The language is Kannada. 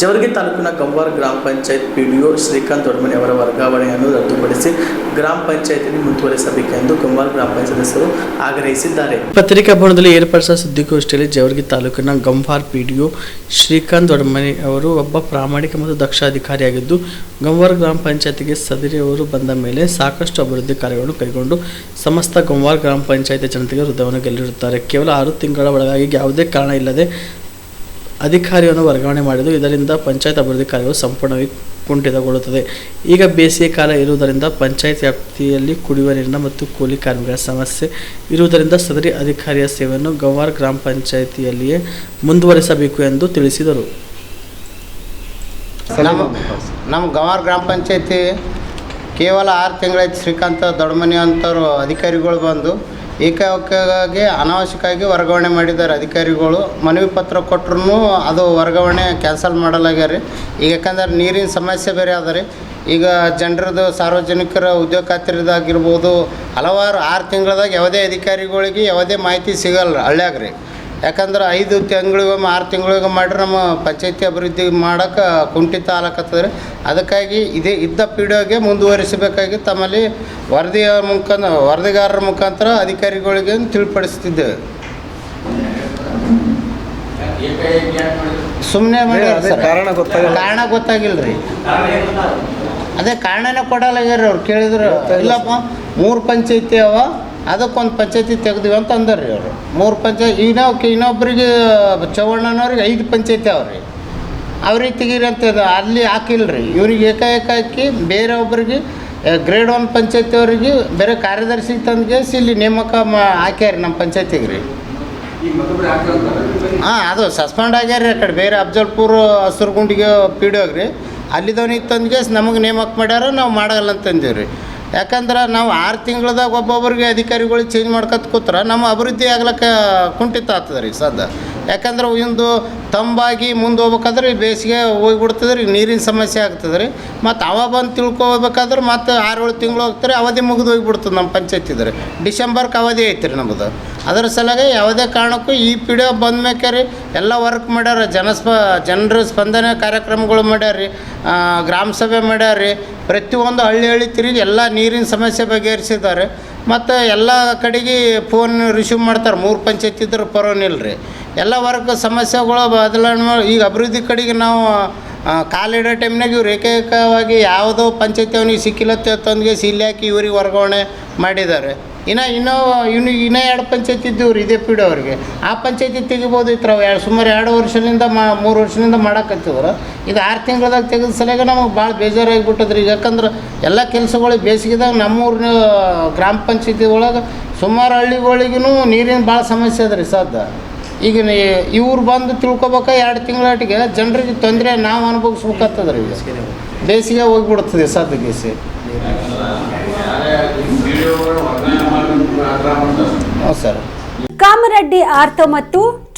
ಜವರ್ಗಿ ತಾಲೂಕಿನ ಕಂಬಾರ್ ಗ್ರಾಮ ಪಂಚಾಯತ್ ಪಿಡಿಒ ಶ್ರೀಕಾಂತ್ ದೊಡ್ಡಮನೆ ಅವರ ವರ್ಗಾವಣೆಯನ್ನು ರದ್ದುಪಡಿಸಿ ಗ್ರಾಮ ಪಂಚಾಯತಿನಲ್ಲಿ ಮುಂದುವರಿಸಬೇಕೆಂದು ಕಂಬಾರ್ ಗ್ರಾಮ ಪಂಚಾಯತ್ ಸದಸ್ಯರು ಆಗ್ರಹಿಸಿದ್ದಾರೆ. ಪತ್ರಿಕಾ ಭವನದಲ್ಲಿ ಏರ್ಪಡಿಸಿದ ಸುದ್ದಿಗೋಷ್ಠಿಯಲ್ಲಿ ಜವರ್ಗಿ ತಾಲೂಕಿನ ಗಂವಾರ್ ಒ ಶ್ರೀಕಾಂತ್ ದೊಡ್ಡಮನೆ ಅವರು ಒಬ್ಬ ಪ್ರಾಮಾಣಿಕ ಮತ್ತು ದಕ್ಷ ಅಧಿಕಾರಿಯಾಗಿದ್ದು ಗಂಬಾರ್ ಗ್ರಾಮ ಪಂಚಾಯತಿಗೆ ಸದರಿ ಅವರು ಬಂದ ಮೇಲೆ ಸಾಕಷ್ಟು ಅಭಿವೃದ್ಧಿ ಕಾರ್ಯಗಳನ್ನು ಕೈಗೊಂಡು ಸಮಸ್ತ ಗಂಬಾರ್ ಗ್ರಾಮ ಪಂಚಾಯತಿ ಜನತೆಗೆ ಹೃದಯವನ್ನು ಗೆಲ್ಲಿರುತ್ತಾರೆ. ಕೇವಲ ಆರು ತಿಂಗಳ ಒಳಗಾಗಿ ಯಾವುದೇ ಕಾರಣ ಇಲ್ಲದೆ ಅಧಿಕಾರಿಯನ್ನು ವರ್ಗಾವಣೆ ಮಾಡಿದ್ದು, ಇದರಿಂದ ಪಂಚಾಯತ್ ಅಭಿವೃದ್ಧಿ ಕಾರ್ಯವು ಸಂಪೂರ್ಣವಾಗಿ ಕುಂಠಿತಗೊಳ್ಳುತ್ತದೆ. ಈಗ ಬೇಸಿಗೆ ಕಾಲ ಇರುವುದರಿಂದ ಪಂಚಾಯತ್ ವ್ಯಾಪ್ತಿಯಲ್ಲಿ ಕುಡಿಯುವ ನೀರಿನ ಮತ್ತು ಕೂಲಿ ಕಾರ್ಮಿಕರ ಸಮಸ್ಯೆ ಇರುವುದರಿಂದ ಸದರಿ ಅಧಿಕಾರಿಯ ಸೇವೆಯನ್ನು ಗವಾರ್ ಗ್ರಾಮ ಪಂಚಾಯಿತಿಯಲ್ಲಿಯೇ ಮುಂದುವರಿಸಬೇಕು ಎಂದು ತಿಳಿಸಿದರು. ನಮ್ಮ ಗವಾರ್ ಗ್ರಾಮ ಪಂಚಾಯತಿ ಕೇವಲ ಆರು ತಿಂಗಳಾಯ್ತು ಶ್ರೀಕಾಂತ ದೊಡ್ಡಮನಿ ಅಂತವರು ಅಧಿಕಾರಿಗಳು ಬಂದು ಏಕಾಏಕವಾಗಿ ಅನಾವಶ್ಯಕವಾಗಿ ವರ್ಗಾವಣೆ ಮಾಡಿದ್ದಾರೆ ಅಧಿಕಾರಿಗಳು. ಮನವಿ ಪತ್ರ ಕೊಟ್ರೂ ಅದು ವರ್ಗಾವಣೆ ಕ್ಯಾನ್ಸಲ್ ಮಾಡಲಾಗ್ಯಾರ. ಈಗ ಯಾಕಂದ್ರೆ ನೀರಿನ ಸಮಸ್ಯೆ ಬೇರೆ ಅದ ರೀ ಈಗ ಜನರದು ಸಾರ್ವಜನಿಕರ ಉದ್ಯೋಗ ಖಾತ್ರಿದಾಗಿರ್ಬೋದು. ಹಲವಾರು ಆರು ತಿಂಗಳದಾಗ ಯಾವುದೇ ಅಧಿಕಾರಿಗಳಿಗೆ ಯಾವುದೇ ಮಾಹಿತಿ ಸಿಗಲ್ಲ ಹಳ್ಳ್ಯಾಗ ರೀ ಯಾಕಂದ್ರೆ ಐದು ತಿಂಗಳಿಗೊಮ್ಮೆ ಆರು ತಿಂಗಳಿಗೊಮ್ಮೆ ಮಾಡ್ರೆ ನಮ್ಮ ಪಂಚಾಯತಿ ಅಭಿವೃದ್ಧಿ ಮಾಡೋಕೆ ಕುಂಠಿತ ಆಲಕತ್ತದ ರೀ ಅದಕ್ಕಾಗಿ ಇದೇ ಇದ್ದ ಪೀಡೋಗೆ ಮುಂದುವರಿಸಬೇಕಾಗಿ ತಮ್ಮಲ್ಲಿ ವರದಿಯ ಮುಖಾಂತರ ವರದಿಗಾರರ ಮುಖಾಂತರ ಅಧಿಕಾರಿಗಳಿಗೆ ತಿಳಿಪಡಿಸ್ತಿದ್ದೇವೆ. ಸುಮ್ಮನೆ ಕಾರಣ ಗೊತ್ತಾಗಿಲ್ಲ. ಕಾರಣ ಗೊತ್ತಾಗಿಲ್ಲ ರೀ ಅದೇ ಕಾರಣನೇ ಕೊಡಲಾಗ್ಯಾರ ಅವ್ರು ಕೇಳಿದ್ರು. ಇಲ್ಲಪ್ಪ ಮೂರು ಪಂಚಾಯತಿ ಅವ ಅದಕ್ಕೊಂದು ಪಂಚಾಯತಿ ತೆಗ್ದೀವಿ ಅಂತ ಅಂದರು ರೀ ಅವರು. ಮೂರು ಪಂಚಾಯತ್ ಇನ್ನೊಬ್ಬ ಇನ್ನೊಬ್ರಿಗೆ ಚೌವಣ್ಣನವ್ರಿಗೆ ಐದು ಪಂಚಾಯತಿ ಅವ್ರಿ. ಅವ್ರಿಗೆ ತೆಗೀರಿ ಅಂತ ಅಲ್ಲಿ ಹಾಕಿಲ್ಲ ರೀ ಇವ್ರಿಗೆ ಏಕಾಏಕ ಹಾಕಿ ಬೇರೆ ಒಬ್ಬರಿಗೆ ಗ್ರೇಡ್ ಒನ್ ಪಂಚಾಯತಿ ಅವ್ರಿಗೆ ಬೇರೆ ಕಾರ್ಯದರ್ಶಿಗೆ ತಂದ್ಗೇಸಿ ಇಲ್ಲಿ ನೇಮಕ ಮಾ, ಹಾಕ್ಯಾರಿ ನಮ್ಮ ಪಂಚಾಯತಿಗೆ ರೀ. ಹಾಂ, ಅದು ಸಸ್ಪೆಂಡ್ ಆಗ್ಯಾರ ರೀ ಆ ಕಡೆ. ಬೇರೆ ಅಫ್ಜಲ್ಪುರ, ಹಸ್ರಗುಂಡಿಗೆ, ಪಿ ಡಿ ರೀ ಅಲ್ಲಿದವನಿಗೆ ತಂದ್ಗೆ ನಮಗೆ ನೇಮಕ ಮಾಡ್ಯಾರ, ನಾವು ಮಾಡಲ್ಲ ಅಂತಂದೀವಿ ರೀ ಯಾಕಂದ್ರೆ ನಾವು ಆರು ತಿಂಗಳದಾಗ ಒಬ್ಬೊಬ್ಬರಿಗೆ ಅಧಿಕಾರಿಗಳು ಚೇಂಜ್ ಮಾಡ್ಕೊತ ಕೂತ್ರೆ ನಮ್ಮ ಅಭಿವೃದ್ಧಿ ಆಗ್ಲಿಕ್ಕೆ ಕುಂಠಿತ ಆಗ್ತದೆ ರೀ ಸದ್ಯ ಯಾಕಂದ್ರೆ ಇಂದು ತಂಬಾಗಿ ಮುಂದೆ ಹೋಗ್ಬೇಕಾದ್ರೆ ಈ ಬೇಸಿಗೆ ಹೋಗ್ಬಿಡ್ತದೆ ರೀ ನೀರಿನ ಸಮಸ್ಯೆ ಆಗ್ತದೆ ರೀ ಮತ್ತು ಅವ ಬಂದು ತಿಳ್ಕೊಬೇಕಾದ್ರೆ ಮತ್ತೆ ಆರು ಏಳು ತಿಂಗಳು ಹೋಗ್ತಾರೆ, ಅವಧಿ ಮುಗಿದು ಹೋಗ್ಬಿಡ್ತದೆ ನಮ್ಮ ಪಂಚಾಯತಿದ್ರೆ ಡಿಸೆಂಬರ್ಗೆ ಅವಧಿ ಐತೆ ರೀ ನಮ್ಮದು ಅದರ ಸಲುವಾಗಿ ಯಾವುದೇ ಕಾರಣಕ್ಕೂ ಈ ಪಿಡಿಯೋ ಬಂದ್ಮೇಕೆ ರೀ ಎಲ್ಲ ವರ್ಕ್ ಮಾಡ್ಯಾರ, ಜನಸ್ಪ, ಜನರ ಸ್ಪಂದನೆ ಕಾರ್ಯಕ್ರಮಗಳು ಮಾಡ್ಯಾರ್ರಿ ಗ್ರಾಮ ಸಭೆ ಮಾಡ್ಯಾರ ರೀ ಪ್ರತಿಯೊಂದು ಹಳ್ಳಿ ಹಳ್ಳಿ ತಿರುಗಿ ಎಲ್ಲ ನೀರಿನ ಸಮಸ್ಯೆ ಬಗೆಹರಿಸಿದ್ದಾರೆ. ಮತ್ತು ಎಲ್ಲ ಕಡೆಗೆ ಫೋನ್ ರಿಸೀವ್ ಮಾಡ್ತಾರೆ, ಮೂರು ಪಂಚಾಯತ್ ಇದ್ರೆ ಪರವಾಗಿಲ್ಲ ರೀ ಎಲ್ಲ ವರ್ಗ ಸಮಸ್ಯೆಗಳು ಬದಲಾವಣೆ ಈಗ ಅಭಿವೃದ್ಧಿ ಕಡೆಗೆ ನಾವು ಕಾಲಿಡೋ ಟೈಮ್ನಾಗ ಇವ್ರು ಏಕೈಕವಾಗಿ ಯಾವುದೋ ಪಂಚಾಯತಿ ಅವನಿಗೆ ಸಿಕ್ಕಿಲತ್ತೆ ತಂದಿಗೆ ಇಲ್ಲಿ ಹಾಕಿ ಇವ್ರಿಗೆ ವರ್ಗಾವಣೆ ಮಾಡಿದ್ದಾರೆ. ಇನ್ನು ಇನ್ನೂ ಇನ್ನು ಇನ್ನೂ ಎರಡು ಪಂಚಾಯತಿ ಇದ್ದವು ರೀ ಇದೇ ಪೀಡೆ ಅವ್ರಿಗೆ. ಆ ಪಂಚಾಯತಿ ತೆಗಿಬೋದು ಇತ್ತು ಅವ್ರು ಎರಡು, ಸುಮಾರು ಎರಡು ವರ್ಷದಿಂದ ಮಾ, ಮೂರು ವರ್ಷದಿಂದ ಮಾಡಕತ್ತಿದ್ರು ಇದು ಆರು ತಿಂಗಳದಾಗ ತೆಗೆದ ಸಲಗ ನಮಗೆ ಭಾಳ ಬೇಜಾರಾಗಿಬಿಟ್ಟದ್ರಿ. ಯಾಕಂದ್ರೆ ಎಲ್ಲ ಕೆಲಸಗಳು ಬೇಸಿಗೆದಾಗ ನಮ್ಮೂರಿನ ಗ್ರಾಮ ಪಂಚಾಯತಿ ಒಳಗೆ ಸುಮಾರು ಹಳ್ಳಿಗಳಿಗೂ ನೀರಿನ ಭಾಳ ಸಮಸ್ಯೆ ಅದ ರೀ ಸದ್ಯ ಈಗ ಇವ್ರು ಬಂದು ತಿಳ್ಕೊಬೇಕ ಎರಡು ತಿಂಗಳಾಟಿಗೆ ಜನರಿಗೆ ತೊಂದರೆ ನಾವು ಅನುಭವಿಸ್ಬೇಕಾಗ್ತದ್ರಿ ಈಗ. ಬೇಸಿಗೆ ಹೋಗ್ಬಿಡ್ತದೆ ಸದ್ಯಕ್ಕೆ ಹ್ಞೂ ಸರ್. ಕಾಮರೆಡ್ಡಿ ಆರ್ತೋ ಮತ್ತು